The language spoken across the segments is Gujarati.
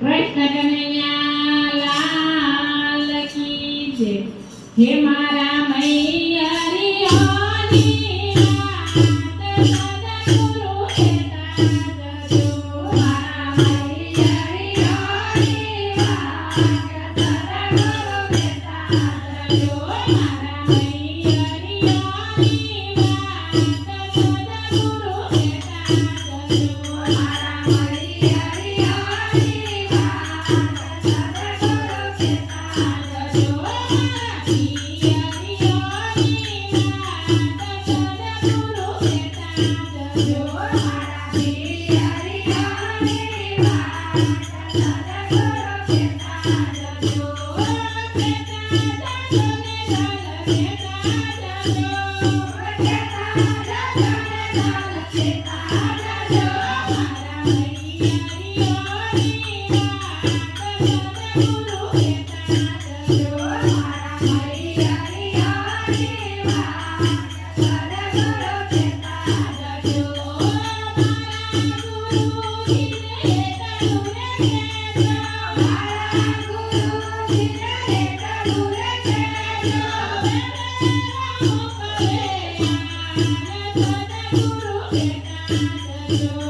કૃષ્ણ કનૈયા લાલ કી જય. હે મારા મૈયરિયાની કહેતા แต่ก็รู้ว่า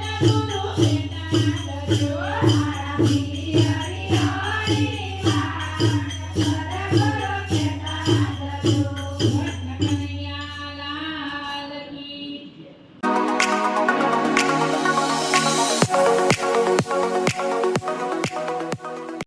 Thank you.